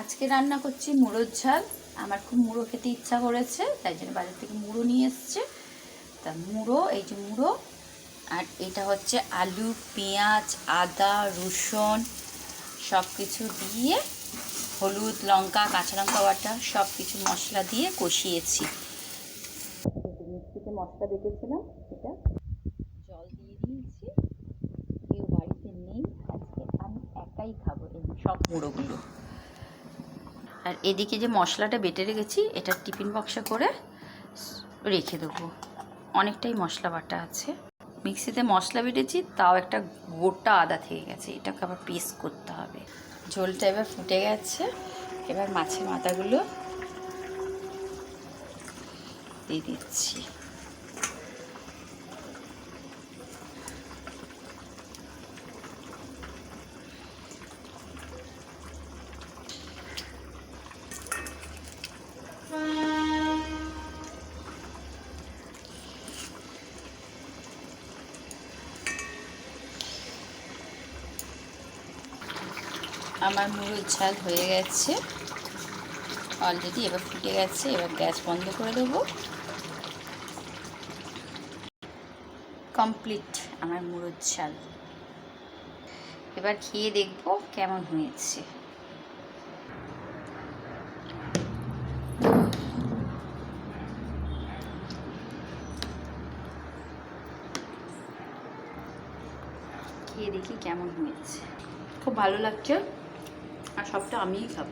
আজকে রান্না করছি মুড়োর ঝাল। আমার খুব মুড়ো খেতে ইচ্ছা করেছে, তাই জন্য বাজার থেকে মুড়ো নিয়ে এসছে। তা মুড়ো, এই যে মুড়ো, আর এটা হচ্ছে আলু, পেঁয়াজ, আদা, রসুন সব কিছু দিয়ে হলুদ, লঙ্কা, কাঁচা লঙ্কা বাটা সব কিছু মশলা দিয়ে কষিয়েছি। মিক্সিতে মশলা বেটেছিলাম, এটা জল দিয়ে দিয়েছি। কেউ বাড়িতে নেই, আজকে আমি একাই খাব এই সব মুড়োগুলো। আর এদিকে যে মশলাটা বেটে রেখেছি, এটা টিফিন বক্সে করে রেখে দেবো। অনেকটাই মশলা বাটা আছে। মিক্সিতে মশলা বেটেছি, তাও একটা গোটা আদা থেকে গেছে। এটাকে আবার পেস্ট করতে হবে। ঝোলটা এবার ফুটে গেছে। এবার মাছের মাথাগুলো দিয়ে দিচ্ছি। আমার মুড়োর ঝাল হয়ে গেছে। অলরেডি এবার ফুটে গেছে, এবার গ্যাস বন্ধ করে দেবো। কমপ্লিট আমার মুড়োর ঝাল। এবার খেয়ে দেখব কেমন হয়েছে। খেয়ে দেখি কেমন হয়েছে। খুব ভালো লাগছে। আর সবটা আমিই খাব।